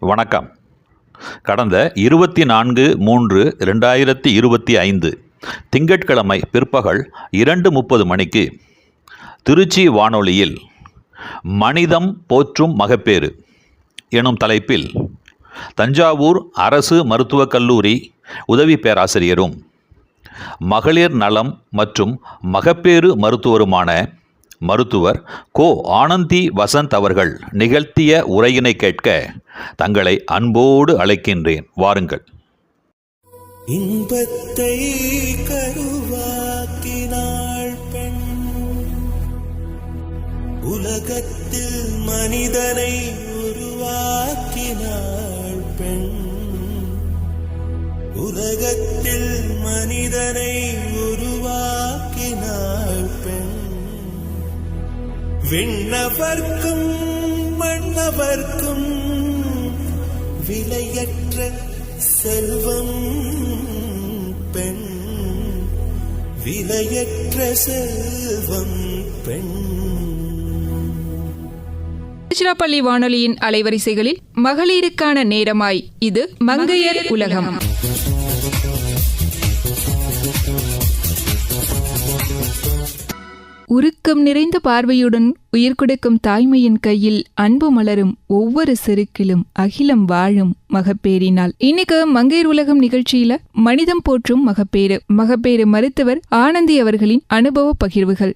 வணக்கம். கடந்த இருபத்தி நான்கு மூன்று ரெண்டாயிரத்தி இருபத்தி ஐந்து திங்கட்கிழமை பிற்பகல் இரண்டு முப்பது மணிக்கு திருச்சி வானொலியில் மனிதம் போற்றும் மகப்பேறு எனும் தலைப்பில் தஞ்சாவூர் அரசு மருத்துவக் கல்லூரி உதவி பேராசிரியரும் மகளிர் நலம் மற்றும் மகப்பேறு மருத்துவருமான மருத்துவர் கோ. ஆனந்தி வசந்த் அவர்கள் நிகழ்த்திய உரையினை கேட்க தங்களை அன்போடு அழைக்கின்றேன். வாருங்கள். இன்பத்தை கருவாக்கினாள் பெண். உலகத்தில் மனிதனை உருவாக்கினாள் பெண். உலகத்தில் மனிதனை விண்ணவர்க்கும் மன்னவர்க்கும் விலையற்ற செல்வம் பெண். விலையற்ற செல்வம் பெண். திருச்சிராப்பள்ளி வானொலியின் அலைவரிசைகளில் மகளிருக்கான நேரமாய் இது மங்கையர் உலகம். உருக்கம் நிறைந்த பார்வையுடன் உயிர் கொடுக்கும் தாய்மையின் கையில் அன்பு மலரும் ஒவ்வொரு செருக்கிலும் அகிலம் வாழும் மகப்பேறினால். இன்னைக்கு மங்கையர் உலகம் நிகழ்ச்சியில மனிதம் போற்றும் மகப்பேறு. மகப்பேறு மருத்துவர் ஆனந்தி அவர்களின் அனுபவ பகிர்வுகள்.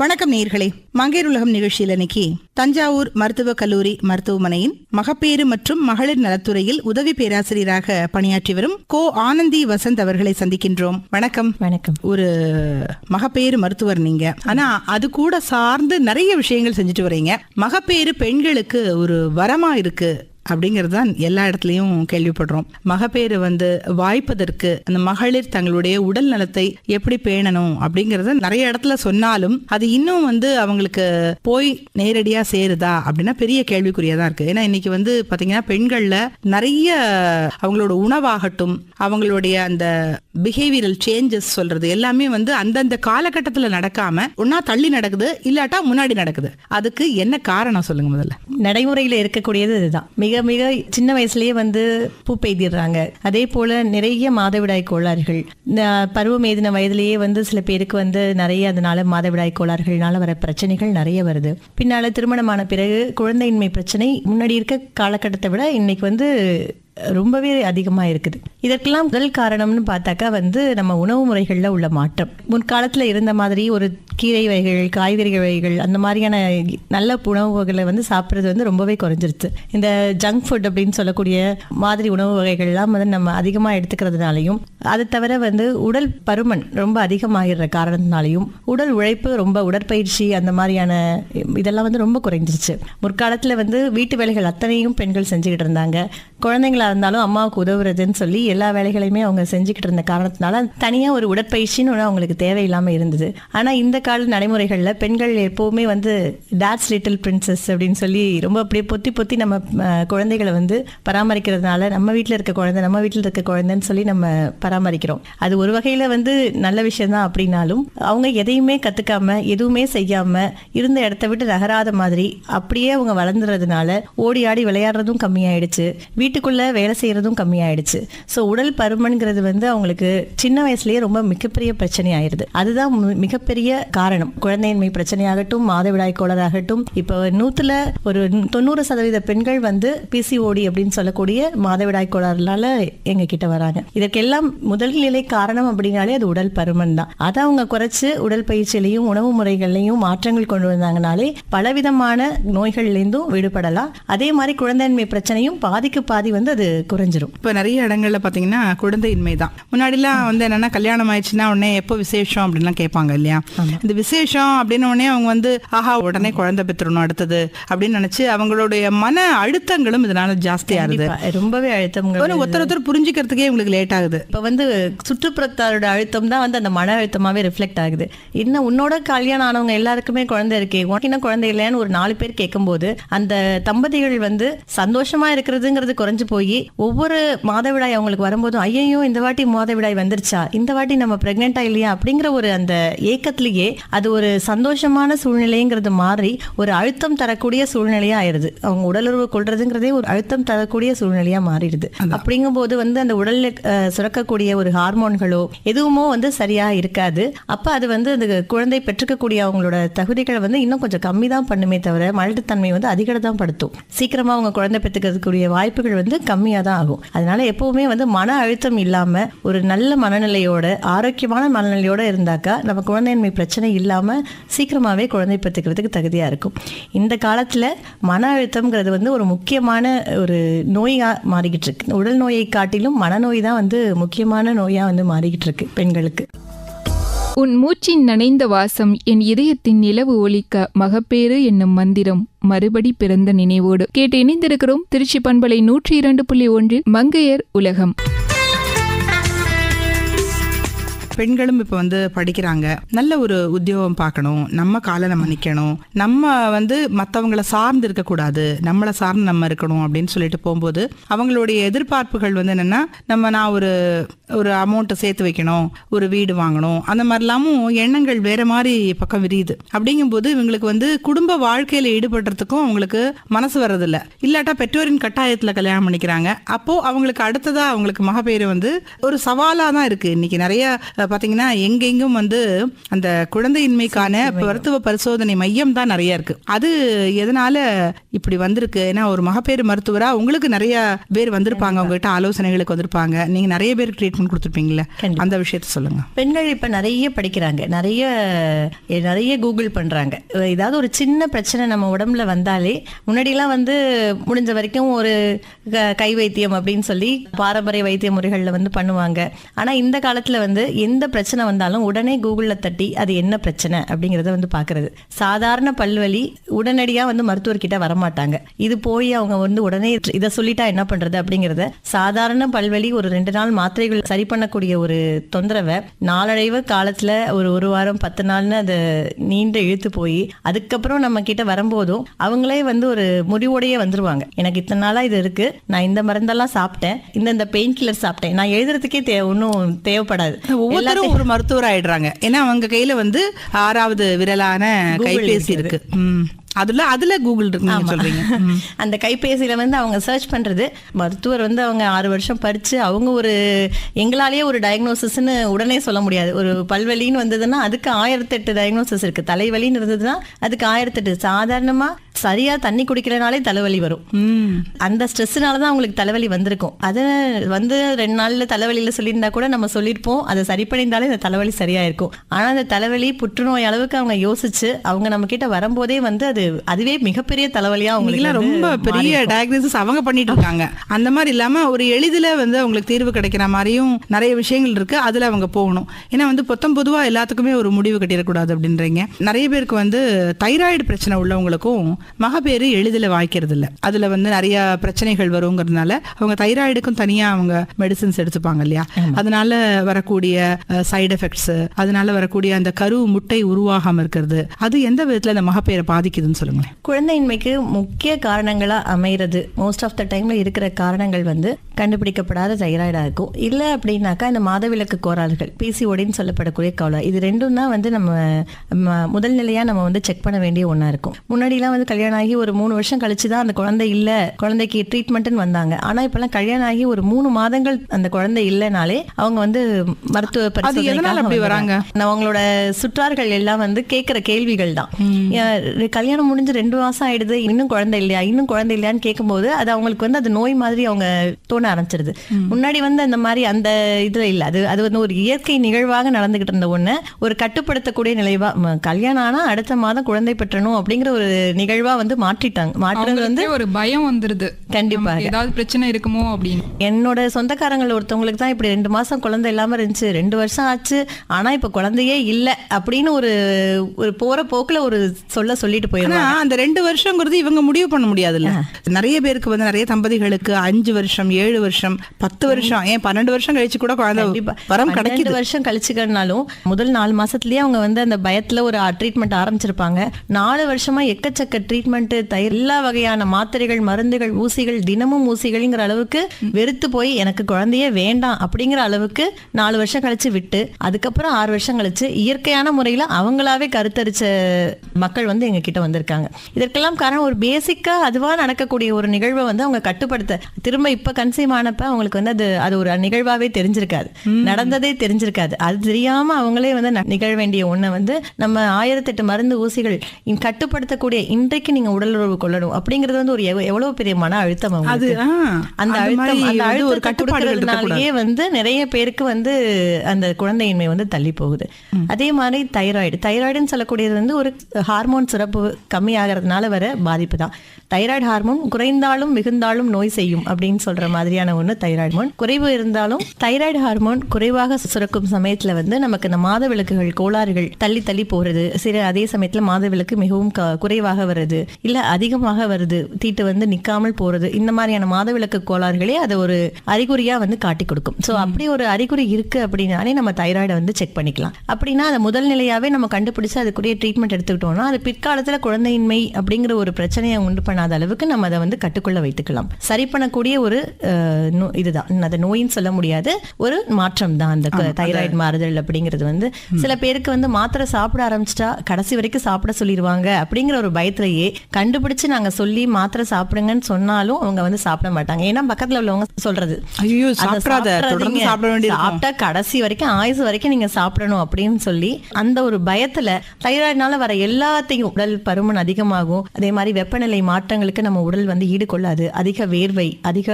வணக்கம் நேர்களே மங்கையர் உலகம் நிகழ்ச்சியில் இன்னைக்கு தஞ்சாவூர் மருத்துவக் கல்லூரி மருத்துவமனையின் மகப்பேறு மற்றும் மகளிர் நலத்துறையில் உதவி பேராசிரியராக பணியாற்றி வரும் கோ ஆனந்தி வசந்த் அவர்களை சந்திக்கின்றோம். வணக்கம். வணக்கம். ஒரு மகப்பேறு மருத்துவர் நீங்க. ஆனா அது கூட சார்ந்து நிறைய விஷயங்கள் செஞ்சுட்டு வரீங்க. மகப்பேறு பெண்களுக்கு ஒரு வரமா இருக்கு. அப்படிங்கிறது தான் எல்லா இடத்துலையும் கேள்விப்படுறோம். மகப்பேறு வந்து வாய்ப்பதற்கு அந்த மகளிர் தங்களுடைய உடல் நலத்தை எப்படி பேணணும் அப்படிங்கிறத நிறைய இடத்துல சொன்னாலும் அது இன்னும் வந்து அவங்களுக்கு போய் நேரடியாக சேருதா அப்படின்னா பெரிய கேள்விக்குறியா தான் இருக்கு. ஏன்னா இன்னைக்கு வந்து பார்த்தீங்கன்னா பெண்களில் நிறைய அவங்களோட உணவாகட்டும் அவங்களுடைய அந்த பிஹேவியரல் சேஞ்சஸ் சொல்றது எல்லாமே வந்து அந்தந்த காலகட்டத்தில் நடக்காம ஒன்னா தள்ளி நடக்குது இல்லாட்டா முன்னாடி நடக்குது. அதுக்கு என்ன காரணம் சொல்லுங்க முதல்ல. நடைமுறையில் இருக்கக்கூடியது இதுதான். மிக மிக சின்ன வயசுலயே வந்து பூ பெய்திடுறாங்க. அதே போல நிறைய மாதவிடாய் கோளாறுகள். பருவம் ஏதின வயதிலேயே வந்து சில பேருக்கு வந்து நிறைய அதனால மாதவிடாய் கோளாறுகள்னால வர பிரச்சனைகள் நிறைய வருது. பின்னால திருமணமான பிறகு குழந்தையின்மை பிரச்சனை முன்னாடி இருக்க காலகட்டத்தை விட இன்னைக்கு வந்து ரொம்பவே அதிகமாக இருக்குது. இதற்கெல்லாம் முதல் காரணம்னு பார்த்தாக்கா வந்து நம்ம உணவு முறைகளில் உள்ள மாற்றம். முன்காலத்தில் இருந்த மாதிரி ஒரு கீரை வகைகள் காய்கறி வகைகள் அந்த மாதிரியான நல்ல உணவு வகைகளை வந்து சாப்பிட்றது வந்து ரொம்பவே குறைஞ்சிருச்சு. இந்த ஜங்க் ஃபுட் அப்படின்னு சொல்லக்கூடிய மாதிரி உணவு வகைகள்லாம் வந்து நம்ம அதிகமாக எடுத்துக்கிறதுனாலையும் அது தவிர வந்து உடல் பருமன் ரொம்ப அதிகமாகிற காரணத்தினாலையும் உடல் உழைப்பு ரொம்ப உடற்பயிற்சி அந்த மாதிரியான இதெல்லாம் வந்து ரொம்ப குறைஞ்சிருச்சு. முற்காலத்தில் வந்து வீட்டு வேலைகள் அத்தனையும் பெண்கள் செஞ்சுக்கிட்டு இருந்தாங்க. குழந்தைங்கள இருந்தாலும் அம்மாவுக்கு உதவுறதுன்னு சொல்லி எல்லா வேலைகளையுமே அவங்க செஞ்சுக்கிட்டு இருந்த காரணத்தினால தனியாக ஒரு உடற்பயிற்சின்னு ஒன்று அவங்களுக்கு தேவையில்லாமல் இருந்தது. ஆனால் இந்த கால நடைமுறைகளில் பெண்கள் எப்போவுமே வந்து டேட்ஸ் லிட்டில் பிரின்சஸ் அப்படின்னு சொல்லி ரொம்ப அப்படியே பொத்தி பொத்தி நம்ம குழந்தைகளை வந்து பராமரிக்கிறதுனால நம்ம வீட்டில் இருக்க குழந்தை நம்ம வீட்டில் இருக்க குழந்தைன்னு சொல்லி நம்ம பராமரிக்கிறோம். அது ஒரு வகையில் வந்து நல்ல விஷயம்தான் அப்படின்னாலும் அவங்க எதையுமே கற்றுக்காம எதுவுமே செய்யாமல் இருந்த இடத்த விட்டு நகராத மாதிரி அப்படியே அவங்க வளர்ந்துறதுனால ஓடி ஆடி விளையாடுறதும் கம்மியாயிடுச்சு. வீட்டுக்குள்ள வேலை செய்யறதும் கம்மியாயிடுச்சு. ஸோ உடல் பருமன்கிறது வந்து அவங்களுக்கு சின்ன வயசுலயே ரொம்ப மிகப்பெரிய பிரச்சனை ஆயிருது அதுதான் மிகப்பெரிய காரணம். குழந்தையின்மை பிரச்சனையாகட்டும் மாதவிடாய் கோளராகட்டும் இப்போ நூத்துல ஒரு தொண்ணூறு சதவீத பெண்கள் வந்து பிசிஓடி அப்படின்னு சொல்லக்கூடிய மாதவிடாய் கோளாறுனால எங்க கிட்ட வராங்க. இதற்கெல்லாம் முதல் நிலை காரணம் அப்படின்னாலே அது உடல் பருமன் தான். அதை அவங்க குறைச்சு உடல் பயிற்சியிலையும் உணவு முறைகள்லையும் மாற்றங்கள் கொண்டு வந்தாங்கனாலே பலவிதமான நோய்கள்லேருந்தும் விடுபடலாம். அதே மாதிரி குழந்தையின்மை பிரச்சனையும் பாதிக்கு பாதி வந்து அது குறைஞ்சிரும். இப்போ நிறைய இடங்கள்ல பார்த்தீங்கன்னா குழந்தையின்மை தான் முன்னாடிலாம் வந்து என்னன்னா கல்யாணம் ஆயிடுச்சுன்னா உடனே எப்போ விசேஷம் அப்படின்லாம் கேட்பாங்க இல்லையா? இந்த விசேஷம் அப்படின்னு உடனே அவங்க வந்து ஆஹா உடனே குழந்தை பெற்றுறணும் அடுத்தது அப்படின்னு நினைச்சு அவங்களுடைய மன அழுத்தங்களும் இதனால ஜாஸ்தி ஆகுது. கண்டிப்பா. ரொம்பவே ஒரு ஒருத்தர் ஒருத்தர் புரிஞ்சுக்கிறதுக்கே உங்களுக்கு லேட் ஆகுது. இப்போ வந்து சுற்றுப்புறத்தாரோட அழுத்தம் தான் வந்து அந்த மன அழுத்தமாவே ரிஃப்ளெக்ட் ஆகுது. இன்னும் உன்னோட கல்யாணம் ஆனவங்க எல்லாருக்குமே குழந்தை இருக்கே உனக்கு இன்னும் குழந்தை இல்லையான்னு ஒரு நாலு பேர் கேட்கும்போது அந்த தம்பதிகள் வந்து சந்தோஷமா இருக்கிறதுங்கிறது குறைஞ்சு போய் போய் ஒவ்வொரு மாதவிடாய் அவங்களுக்கு வரும்போதும் ஐயையோ இந்த வாட்டி மாதவிடாய் வந்துருச்சா? இந்த வாட்டி நம்ம பிரெக்னெண்டா இல்லையா? அப்படிங்கிற ஒரு அந்த ஏக்கத்திலேயே அது ஒரு சந்தோஷமான சூழ்நிலைங்கிறது மாறி ஒரு அழுத்தம் தரக்கூடிய சூழ்நிலையா ஆயிருது அவங்க உடலுறவு கொள்றதுங்கிறதே ஒரு அழுத்தம் தரக்கூடிய சூழ்நிலையா மாறிடுது. அப்படிங்கும்போது வந்து அந்த உடல்ல சுரக்கக்கூடிய ஒரு ஹார்மோன்களோ எதுவுமோ வந்து சரியா இருக்காது. அப்ப அது வந்து அந்த குழந்தை பெற்றுக்கக்கூடிய அவங்களோட தகுதிகளை வந்து இன்னும் கொஞ்சம் கம்மி தான் பண்ணுமே தவிர மலட்டுத்தன்மை வந்து அதிக தான் படுத்தும். சீக்கிரமா அவங்க குழந்தை பெற்றுக்கிறதுக்குரிய வாய்ப்புகள் வந்து கம்மியாக தான் ஆகும். அதனால எப்பவுமே வந்து மன அழுத்தம் இல்லாமல் ஒரு நல்ல மனநிலையோட ஆரோக்கியமான மனநிலையோட இருந்தாக்கா நம்ம குழந்தையின்மை பிரச்சனை இல்லாமல் சீக்கிரமாகவே குழந்தை பெற்றுக்கிறதுக்கு தகுதியாக இருக்கும். இந்த காலத்தில் மன அழுத்தம்ங்கிறது வந்து ஒரு முக்கியமான ஒரு நோயாக மாறிக்கிட்டு இருக்கு. உடல் நோயை காட்டிலும் மனநோய் தான் வந்து முக்கியமான நோயாக வந்து மாறிக்கிட்டு இருக்கு பெண்களுக்கு. உன் மூச்சின் நனைந்த வாசம் என் இதயத்தின் நிலவு ஒலிக்க மகப்பேறு என்னும் மந்திரம் மறுபடி பிறந்த நினைவோடு. கேட்டு இணைந்திருக்கிறோம் திருச்சி பண்பலை நூற்றி இரண்டு புள்ளி ஒன்றில் மங்கையர் உலகம். பெண்களும் இப்போ வந்து படிக்கிறாங்க. நல்ல ஒரு உத்தியோகம் பார்க்கணும். நம்ம காலை நம்ம நிற்கணும் நம்ம வந்து மற்றவங்கள சார்ந்து இருக்கக்கூடாது நம்மளை சார்ந்து நம்ம இருக்கணும் அப்படின்னு சொல்லிட்டு போகும்போது அவங்களுடைய எதிர்பார்ப்புகள் வந்து என்னென்னா நம்ம நான் ஒரு ஒரு அமௌண்ட்டை சேர்த்து வைக்கணும். ஒரு வீடு வாங்கணும். அந்த மாதிரிலாமும் எண்ணங்கள் வேற மாதிரி பக்கம் விரியுது. அப்படிங்கும்போது இவங்களுக்கு வந்து குடும்ப வாழ்க்கையில் ஈடுபடுறதுக்கும் அவங்களுக்கு மனசு வர்றதில்ல. இல்லாட்டா பெற்றோரின் கட்டாயத்தில் கல்யாணம் பண்ணிக்கிறாங்க. அப்போ அவங்களுக்கு அடுத்ததா அவங்களுக்கு மகப்பேறு வந்து ஒரு சவாலாக தான் இருக்கு. இன்னைக்கு நிறைய அஹ், பாத்தீங்கன்னா எங்கெங்கும் வந்து அந்த குழந்தையின்மைக்கான மருத்துவ பரிசோதனை மையம் தான் நிறைய இருக்கு. அது எதனால இப்படி வந்திருக்கு? ஏன்னா ஒரு மகப்பேறு மருத்துவரா உங்களுக்கு நிறைய பேர் வந்திருப்பாங்க உங்ககிட்ட ஆலோசனைகளுக்கு வந்திருப்பாங்க. நீங்க நிறைய பேருக்கு ட்ரீட்மெண்ட் கொடுத்துருப்பீங்களா. அந்த விஷயத்த சொல்லுங்க. பெண்கள் இப்ப நிறைய படிக்கிறாங்க. நிறைய நிறைய கூகுள் பண்றாங்க. ஏதாவது ஒரு சின்ன பிரச்சனை நம்ம உடம்புல வந்தாலே முன்னாடிலாம் வந்து முடிஞ்ச வரைக்கும் ஒரு க- கை வைத்தியம் அப்படின்னு சொல்லி பாரம்பரிய வைத்திய முறைகள்ல வந்து பண்ணுவாங்க. ஆனா இந்த காலத்துல வந்து எந்த பிரச்சனை வந்தாலும் உடனே கூகுளில் தட்டி அது என்ன பிரச்சனை அப்படிங்கிறத வந்து பார்க்கறது. சாதாரண பல்வலி உடனடியாக வந்து மருத்துவர்கிட்ட வரமாட்டாங்க. இது போய் அவங்க வந்து உடனே இதை சொல்லிட்டா என்ன பண்றது அப்படிங்கிறத சாதாரண பல்வலி ஒரு ரெண்டு நாள் மாத்திரைகள் சரி பண்ணக்கூடிய ஒரு தொந்தரவை நாளடைவு காலத்தில் ஒரு ஒரு வாரம் பத்து நாள்னு அதை நீண்ட இழுத்து போய் அதுக்கப்புறம் நம்ம கிட்ட வரும்போதும் அவங்களே வந்து ஒரு முடிவோடையே வந்துருவாங்க. எனக்கு இத்தனை நாளாக இது இருக்கு நான் இந்த மருந்தெல்லாம் சாப்பிட்டேன் இந்த இந்த பெயின் கில்லர் சாப்பிட்டேன் நான் எழுதுறதுக்கே தே ஒன்றும் தேவைப்படாது. ஒவ்வொருத்தரும் ஒரு மருத்துவர் ஆயிடுறாங்க. ஏன்னா அவங்க கையில வந்து ஆறாவது விரலான கைபேசி இருக்கு. அதுல அதுல கூகுள் இருக்கு சொல்றீங்க. அந்த கைபேசியில வந்து அவங்க சர்ச் பண்றது மருத்துவர் வந்து அவங்க ஆறு வருஷம் படிச்சு அவங்க ஒரு எங்களாலேயே ஒரு டயக்னோசிஸ்னு உடனே சொல்ல முடியாது. ஒரு பல்வலின்னு வந்ததுன்னா அதுக்கு ஆயிரத்தெட்டு டயக்னோசிஸ் இருக்கு. தலைவலின்னு இருந்ததுன்னா அதுக்கு ஆயிரத்தெட்டு. சாதாரணமா சரியா தண்ணி குடிக்கலனாலே தலைவலி வரும். அந்த ஸ்ட்ரெஸ்னால தான் அவங்களுக்கு தலைவலி வந்திருக்கும். அது வந்து ரெண்டு நாள்ல தலைவலியில சொல்லியிருந்தா கூட நம்ம சொல்லியிருப்போம். அதை சரி பண்ணியிருந்தாலே இந்த தலைவலி சரியா இருக்கும் ஆனா அந்த தலைவலி புற்றுநோய் அளவுக்கு அவங்க யோசிச்சு அவங்க நம்ம கிட்ட வரும்போதே வந்து அது அதுவே மிகப்பெரிய தலைவலியா அவங்களுக்கு ரொம்ப பெரிய டயக்னோசிஸ் அவங்க பண்ணிட்டு இருக்காங்க. அந்த மாதிரி இல்லாம ஒரு எளிதில் வந்து அவங்களுக்கு தீர்வு கிடைக்கிற மாதிரியும் நிறைய விஷயங்கள் இருக்கு. அதுல அவங்க போகணும். ஏன்னா வந்து பொத்தம் பொதுவா எல்லாத்துக்குமே ஒரு முடிவு கட்டிடக்கூடாது அப்படின்றீங்க. நிறைய பேருக்கு வந்து தைராய்டு பிரச்சனை உள்ளவங்களுக்கும் மகப்பேறு எளிதில் வாய்க்கிறது இல்ல அதுல வந்து நிறைய பிரச்சனைகள் வருங்கிறதுனால அவங்க தைராய்டுக்கும் தனியா அவங்க மெடிசின்ஸ் எடுத்துப்பாங்க இல்லையா? அதனால வரக்கூடிய சைடு எஃபெக்ட்ஸ் அதனால வரக்கூடிய அந்த கரு முட்டை உருவாகாம இருக்கிறது அது எந்த விதத்துல அந்த மகப்பேரை பாதிக்குதுன்னு சொல்லுங்களேன். குழந்தையின்மைக்கு முக்கிய காரணங்களா அமைகிறது மோஸ்ட் ஆஃப் த டைம்ல இருக்கிற காரணங்கள் வந்து கண்டுபிடிக்கப்படாத தைராய்டா இருக்கும். இல்ல அப்படின்னாக்கா இந்த மாதவிலக்கு கோளாறுகள் பிசிஓடின்னு சொல்லப்படக்கூடிய கோளாறு. இது ரெண்டும் தான் வந்து நம்ம முதல் நிலையா நம்ம வந்து செக் பண்ண வேண்டிய ஒண்ணா இருக்கும். முன்னாடிலாம் வந்து கல்யாணம் ஆகி ஒரு மூணு வருஷம் கழிச்சு தான் அந்த குழந்தை இல்ல. குழந்தைக்கு ட்ரீட்மெண்ட்னு வந்தாங்க. ஆனா இப்பெல்லாம் கல்யாணம் ஆகி ஒரு மூணு மாதங்கள் அந்த குழந்தை இல்லைனாலே அவங்க வந்து மருத்துவ அப்படி வராங்க? அவங்களோட சுற்றார்கள் எல்லாம் வந்து கேட்கிற கேள்விகள் தான். கல்யாணம் முடிஞ்சு ரெண்டு மாசம் ஆயிடுது இன்னும் குழந்தை இல்லையா இன்னும் குழந்தை இல்லையான்னு கேட்கும்போது அது அவங்களுக்கு வந்து அது நோய் மாதிரி அவங்க தோண ஆரம்பிச்சிருது. முன்னாடி வந்து அந்த மாதிரி அந்த இதுல இல்ல. அது அது வந்து ஒரு இயற்கை நிகழ்வாக நடந்துகிட்டு இருந்த ஒண்ணு. ஒரு கட்டுப்படுத்தக்கூடிய நிலைவா கல்யாணம் ஆனா அடுத்த மாதம் குழந்தை பெற்றணும் அப்படிங்கிற ஒரு நிகழ்வா வந்து மாற்றிட்டாங்க. மாற்றுறது வந்து ஒரு பயம் வந்துருது. கண்டிப்பாக. நமக்கு ஏதாவது பிரச்சனை இருக்குமோ அப்படின்னு. என்னோட சொந்தக்காரங்கள் ஒருத்தவங்களுக்கு தான் இப்படி ரெண்டு மாசம் குழந்தை இல்லாம இருந்துச்சு ரெண்டு வருஷம் ஆச்சு ஆனா இப்ப குழந்தையே இல்ல அப்படின்னு ஒரு ஒரு போற போக்குல ஒரு சொல்ல சொல்லிட்டு ஏன்னா அந்த ரெண்டு வருஷங்கிறது இவங்க முடிவு பண்ண முடியாதுல்ல. நிறைய பேருக்கு வந்து நிறைய தம்பதிகளுக்கு அஞ்சு வருஷம் ஏழு வருஷம் பத்து வருஷம் ஏன் பன்னெண்டு வருஷம் கழிச்சு கூட குழந்தை கண்டிப்பா. வரம் கிடைக்குது. வருஷம் கழிச்சுக்கனாலும் முதல் நாலு மாசத்துலயே அவங்க வந்து அந்த பயத்துல ஒரு ட்ரீட்மெண்ட் ஆரம்பிச்சிருப்பாங்க. நாலு வருஷமா எக்கச்சக்க ட்ரீட்மெண்ட் எல்லா வகையான மாத்திரைகள் மருந்துகள் ஊசிகள் தினமும் ஊசிகள்ங்கிற அளவுக்கு வெறுத்து போய் எனக்கு குழந்தையே வேண்டாம் அப்படிங்கிற அளவுக்கு நாலு வருஷம் கழிச்சு விட்டு அதுக்கப்புறம் ஆறு வருஷம் கழிச்சு இயற்கையான முறையில அவங்களாவே கருத்தரிச்ச மக்கள் வந்து எங்க கிட்ட வந்திருக்காங்க. இதற்கெல்லாம் காரணம் ஒரு பேசிக்கா அதுவா நடக்கக்கூடிய ஒரு நிகழ்வை வந்து அவங்க கட்டுப்படுத்த திரும்ப இப்ப கன்சீவ் ஆனப்ப அவங்களுக்கு வந்து அது அது ஒரு நிகழ்வாவே தெரிஞ்சிருக்காது. நடந்ததே தெரிஞ்சிருக்காது. அது தெரியாம அவங்களே வந்து நிகழ வேண்டிய ஒண்ணை வந்து நம்ம ஆயிரத்தெட்டு மருந்து ஊசிகள் கட்டுப்படுத்தக்கூடிய இன்றைக்கு நீங்க உடல் உறவு கொள்ளணும் அப்படிங்கிறது வந்து ஒரு எவ்வ- எவ்வளவு பெரிய மன அழுத்தம் அது அந்த அழுத்தம் அந்த வந்து ஒரு கொடுக்கறதுனாலயே வந்து நிறைய பேருக்கு வந்து அந்த குழந்தையின்மை வந்து தள்ளி போகுது. அதே மாதிரி தைராய்டு. தைராய்டுன்னு சொல்லக்கூடியது வந்து ஒரு ஹார்மோன் சுரப்பு கம்மியாகிறதுனால வர பாதிப்பு தான். தைராய்டு ஹார்மோன் குறைந்தாலும் மிகுந்தாலும் நோய் செய்யும் அப்படின்னு சொல்ற மாதிரியான ஒண்ணு தைராய்டு ஹார்மோன். குறைவு இருந்தாலும் தைராய்டு ஹார்மோன் குறைவாக சுரக்கும் சமயத்துல வந்து நமக்கு இந்த மாதவிலக்குகள் கோளாறுகள் தள்ளி தள்ளி போறது. சில அதே சமயத்துல மாதவிலக்கு மிகவும் குறைவாக வருது இல்ல அதிகமாக வருது. தீட்டு வந்து நிக்காமல் போறது. இந்த மாதிரியான மாதவிலக்கு கோளாறுகளே அதை ஒரு அறிகுறியா வந்து காட்டி கொடுக்கும். சோ அப்படி ஒரு அறிகுறி இருக்கு அப்படின்னாலே நம்ம தைராய்டை வந்து செக் பண்ணிக்கலாம். அப்படின்னா அதை முதல் நிலையாவே நம்ம கண்டுபிடிச்சு அதுக்குரிய ட்ரீட்மெண்ட் எடுத்துக்கிட்டோம்னா அது பிற்காலத்துல குழந்தையின்மை அப்படிங்கிற ஒரு பிரச்சனையை உண்டு பண்ணாத அளவுக்கு நம்ம அதை வந்து கட்டுக்குள்ள வைத்துக்கலாம். சரி பண்ணக்கூடிய ஒரு இதுதான். அதை நோயின்னு சொல்ல முடியாது. ஒரு மாற்றம் தான் அந்த தைராய்டு மாறுதல் அப்படிங்கிறது வந்து. சில பேருக்கு வந்து மாத்திரை சாப்பிட ஆரம்பிச்சிட்டா கடைசி வரைக்கும் சாப்பிட சொல்லிடுவாங்க அப்படிங்கிற ஒரு பயத்திலேயே கண்டுபிடிச்சு நாங்க சொல்லி மாத்திரை சாப்பிடுங்கன்னு சொன்னாலும் அவங்க வந்து சாப்பிட மாட்டாங்க. ஏன்னா பக்கத்துல உள்ளவங்க சொல்றது. ஐயோ சாப்பிட்டா கடைசி வரைக்கும் ஆயுசு வரைக்கும் நீங்க சாப்பிடணும் அப்படின்னு சொல்லி அந்த ஒரு பயத்துல தைராய்டுனால வர எல்லாத்தையும் உடல் பருமன் அதிகமாகும். அதே மாதிரி வெப்பநிலை மாற்றங்களுக்கு நம்ம உடல் வந்து ஈடுகொள்ளாது. அதிக வேர்வை அதிக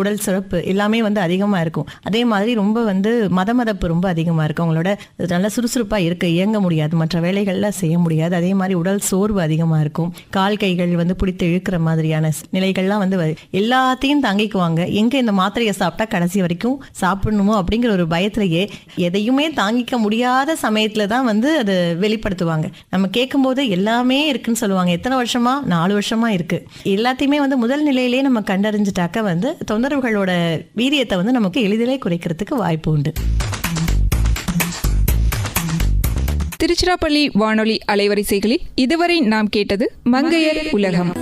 உடல் சுரப்பு எல்லாமே வந்து அதிகமா இருக்கும். அதே மாதிரி ரொம்ப வந்து மதமதப்பு ரொம்ப அதிகமா இருக்கு அவங்களோட நல்ல சுறுசுறுப்பா இருக்கு இயங்க முடியாது. மற்ற வேலைகள்ல செய்ய முடியாது. அதே மாதிரி உடல் சோர்வு அதிகமா இருக்கும். கால் கைகள் வந்து பிடித்து இழுக்கிற மாதிரியான நிலைகள்லாம் வந்து எல்லாத்தையும் தாங்கிக்குவாங்க. எங்க இந்த மாத்திரையை சாப்பிட்டா கடைசி வரைக்கும் சாப்பிடணுமோ அப்படிங்கிற ஒரு பயத்திலேயே எதையுமே தாங்கிக்க முடியாத சமயத்துல தான் வந்து அதை வெளிப்படுத்துவாங்க. நம்ம கேட்கும்போது எல்லாமே இருக்குன்னு சொல்லுவாங்க. எத்தனை வருஷமா? நாலு வருஷமா இருக்கு. எல்லாத்தையுமே வந்து முதல் நிலையிலேயே நம்ம கண்டறிஞ்சிட்டாக்க வந்து தொந்தரவுகளோட வீரியத்தை வந்து நமக்கு எளிதிலே குறைக்கிறதுக்கு வாய்ப்பு உண்டு. திருச்சிராப்பள்ளி வானொலி அலைவரிசைகளில் இதுவரை நாம் கேட்டது மங்கையர் உலகம்.